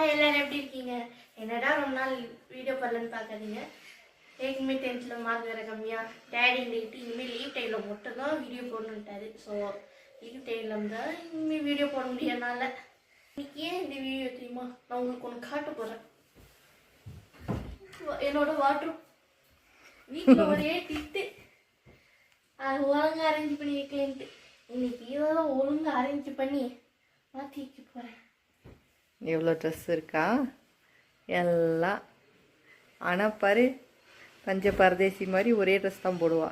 Hi எல்லாரும் எப்படி இருக்கீங்க? என்னடா ரொம்ப நாள் வீடியோ பண்ணலன்னு பார்க்காதீங்க. ஏற்கனவே டென்த்தில் மார்க் வேறு கம்மியாக டேடி இன்றைக்கிட்டு இனிமேல் லீவ் டைமில் மட்டும்தான் வீடியோ போடணுன்ட்டாரு ஸோ லீவ் டைமில் தான் இனிமேல் வீடியோ போட முடியாதனால இன்னைக்கு ஏன் இந்த வீடியோ தெரியுமா? நான் உங்களுக்கு ஒன்று காட்ட போகிறேன் என்னோட வாட்ரூம் வீட்டில் ஒரே திட்டு அது ஒழுங்காக அரேஞ்ச் பண்ணி வைக்கலன்ட்டு. இன்னைக்கு இதெல்லாம் ஒழுங்காக அரேஞ்ச் பண்ணி மாற்றி வைக்க போகிறேன் எவ்வளோ ட்ரெஸ் இருக்கா? எல்லாம். ஆனால் பாரு பஞ்ச பரதேசி மாதிரி ஒரே ட்ரெஸ் தான் போடுவா.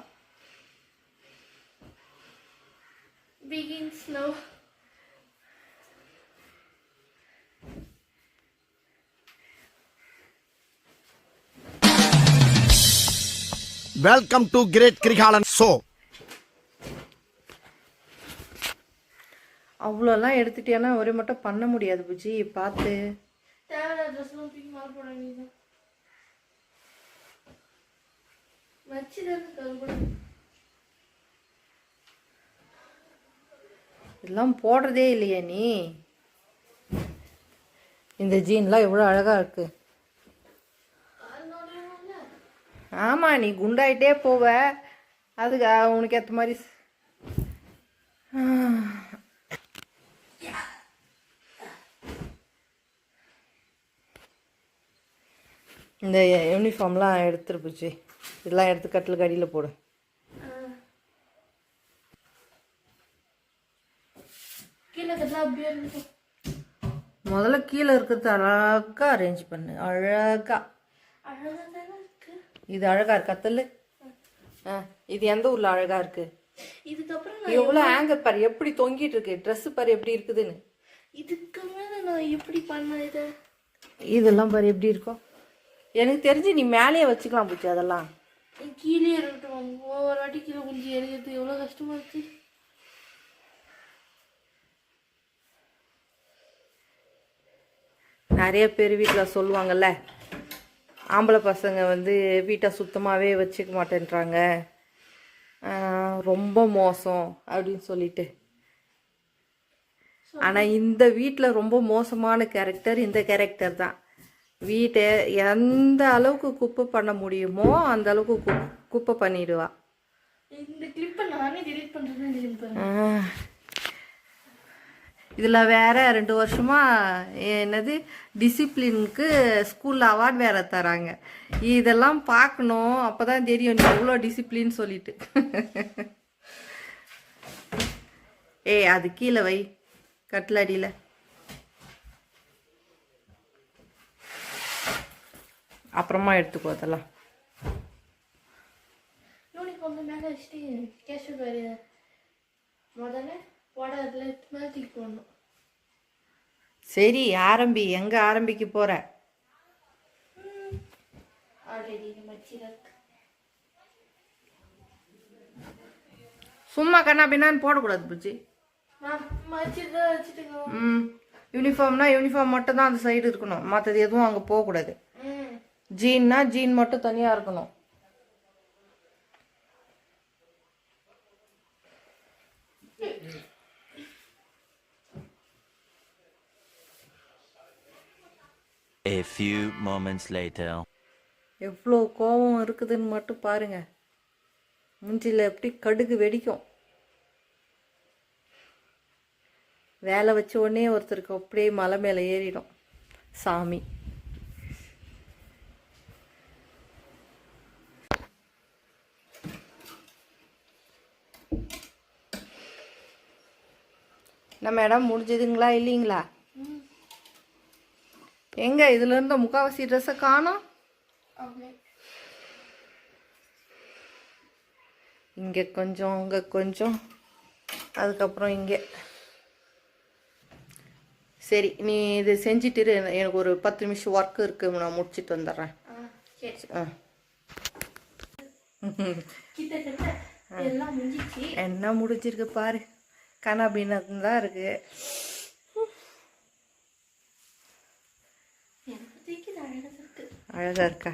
Begins now. Welcome to great Kirikalan show அவ்வளோலாம் எடுத்துட்டியானா ஒரே மட்டும் பண்ண முடியாது புஜி பார்த்து. இதெல்லாம் போடுறதே இல்லையா நீ. இந்த ஜீன்லாம் எவ்வளோ அழகாக இருக்கு. ஆமாம் நீ குண்டாயிட்டே போவ. அதுக்கு உனக்கு ஏற்ற மாதிரி இந்த யூனிஃபார்ம்லாம் எடுத்துரு பூச்சி. இதெல்லாம் எடுத்து கட்டிலுக்கு அடியில் போடு. முதல்ல கீழே இருக்கிறது அழகாக அரேஞ்ச் பண்ணு. அழகா. அழகாக இது அழகா இருக்கா? தள்ளு ஆ இது எந்த ஊர்ல அழகா இருக்கு? இதுக்கப்புறம் எவ்வளோ ஆங்கர் பாரு. எப்படி தொங்கிட்டு இருக்கு? Dress பாரு எப்படி இருக்குதுன்னு. இதுக்கு மேலே நான் எப்படி பண்ண இதை? இதெல்லாம் பாரு எப்படி இருக்கும் எனக்கு தெரிஞ்சு நீ மேலேயே வச்சுக்கலாம் பூச்சி அதெல்லாம். கீழே இருக்கட்டும் ஒவ்வொரு வாட்டி கீழே குஞ்சு எடுக்கிறது எவ்வளோ கஷ்டமா இருக்கு. நிறைய பேர் வீட்டில் சொல்லுவாங்கல்ல ஆம்பளை பசங்க வந்து வீட்டை சுத்தமாகவே வச்சுக்க மாட்டேன்றாங்க. ரொம்ப மோசம் அப்படின்னு சொல்லிட்டு. ஆனால் இந்த வீட்டில் ரொம்ப மோசமான கேரக்டர் இந்த கேரக்டர் தான். வீட்டை எந்த அளவுக்கு குப்பை பண்ண முடியுமோ அந்த அளவுக்கு குப்பை பண்ணிடுவா. இதில் வேற ரெண்டு வருஷமா என்னது டிசிப்ளினுக்கு ஸ்கூலில் அவார்ட் வேற தராங்க. இதெல்லாம் பார்க்கணும் அப்போ தான் தெரியும் நீ எவ்வளோ டிசிப்ளின் சொல்லிட்டு. ஏய் அது கீழே வை கட்டில் அப்புறமா எடுத்துக்கோ அதெல்லாம். சரி ஆரம்பி. எங்கே ஆரம்பிக்க இருக்கு. சும்மா கண்ணா பின்னான்னு போடக்கூடாது பூச்சி. ம் யூனிஃபார்ம்னா யூனிஃபார்ம் மட்டும் தான் அந்த சைடு இருக்கணும். மற்றது எதுவும் அங்கே போகக்கூடாது. ஜீன்னா ஜீன் மட்டும் தனியாக இருக்கணும். A few moments later. எவ்வளோ கோபம் இருக்குதுன்னு மட்டும் பாருங்க. மூஞ்சில எப்படி கடுகு வெடிக்கும். வேலை வச்ச உடனே ஒருத்தருக்கு அப்படியே மலை மேலே ஏறிடும். சாமி. என்ன மேடம் முடிஞ்சதுங்களா இல்லைங்களா? எங்க இதுல இருந்த முக்காவாசி ட்ரெஸ்ஸை காணோம். இங்கே கொஞ்சம் அங்கே கொஞ்சம் அதுக்கப்புறம் இங்கே. சரி நீ இது செஞ்சுட்டு. எனக்கு ஒரு பத்து நிமிஷம் ஒர்க் இருக்கு நான் முடிச்சிட்டு வந்துடுறேன். ஆ என்ன முடிஞ்சிருக்கு பாரு. கனாபின்னு தான் இருக்கு. அழகா இருக்கா.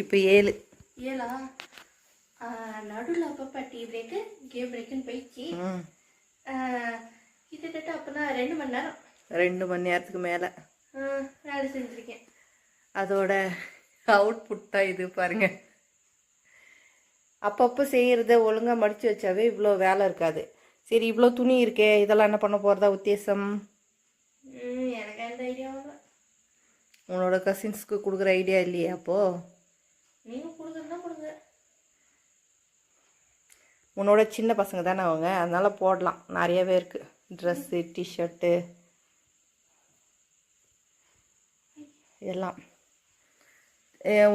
இப்போ ஏழு. ஏழா? நடுவில் அப்பப்போ டீ பிரேக்கு கேம் பிரேக்குன்னு போயிடுச்சு. கிட்டத்தட்ட அப்போனா ரெண்டு மணி நேரம். ரெண்டு மணி நேரத்துக்கு மேலே. வேலை செஞ்சுருக்கேன். அதோட அவுட்புட் தான் இது பாருங்க. அப்பப்போ செய்கிறத ஒழுங்காக மடித்து வச்சாவே இவ்வளோ வேலை இருக்காது. சரி இவ்வளோ துணி இருக்கே இதெல்லாம் என்ன பண்ண போகிறதா உத்தேசம்? உன்னோட கசின்ஸ்க்கு கொடுக்குற ஐடியா இல்லையே அப்போது உன்னோட சின்ன பசங்க தானே அவங்க? அதனால் போடலாம். நிறையவே இருக்குது ட்ரெஸ்ஸு டிஷர்ட்டு எல்லாம் ஏ,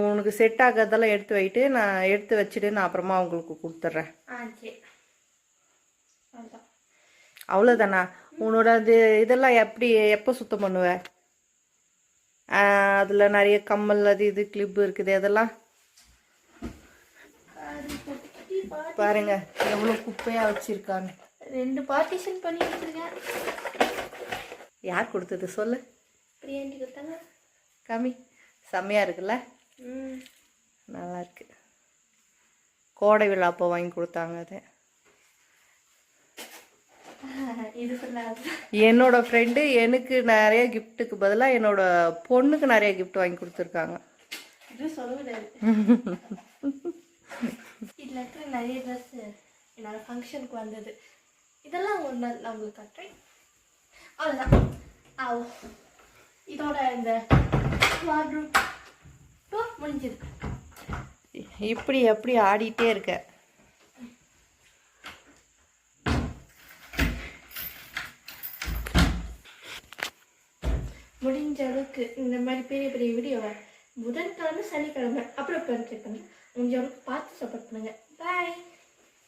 உனக்கு செட் ஆகிறதெல்லாம் எடுத்து வைட்டு நான் எடுத்து வச்சுட்டு நான் அப்புறமா உங்களுக்கு கொடுத்துட்றேன். அவ்வளோதான் உன்னோட அது இதெல்லாம் எப்படி எப்போ சுத்தம் பண்ணுவ? அதில் நிறைய கம்மல் அது இது கிளிப்பு இருக்குது அதெல்லாம்? பாருங்க எவ்வளோ குப்பையாக வச்சுருக்காங்க. ரெண்டு பார்ட்டிஷன் பண்ணி வச்சிருக்கேன். யார் கொடுத்தது? சொல்லு. பிரியாண்டி கொடுத்தாங்க. கம்மி. செம்மையாக இருக்குல்ல? ம். நல்லா இருக்கு கோடை விழா அப்போ வாங்கி கொடுத்தாங்க அது. என்னோட ஃப்ரெண்டு எனக்கு நிறைய கிஃப்ட்டுக்கு பதிலாக என்னோட பொண்ணுக்கு நிறைய கிஃப்ட் வாங்கி கொடுத்துருக்காங்க. இதில் இருக்கிற நிறைய என்னோட ஃபங்க்ஷனுக்கு வந்தது. இதெல்லாம் ஒரு நாள் நான் உங்களுக்கு காட்டுறேன் அவ்வளோதான் இதோட இந்த வார்ட்ரூப் முடிஞ்சது இப்படி எப்படி ஆடிட்டே இருக்க? முடிஞ்ச அளவுக்கு இந்த மாதிரி பெரிய பெரிய வீடியோவை புதன்கிழமை சனிக்கிழமை அப்புறம் பண்ணுறேன் முடிஞ்ச அளவுக்கு பார்த்து சப்போர்ட் பண்ணுங்கள் பாய்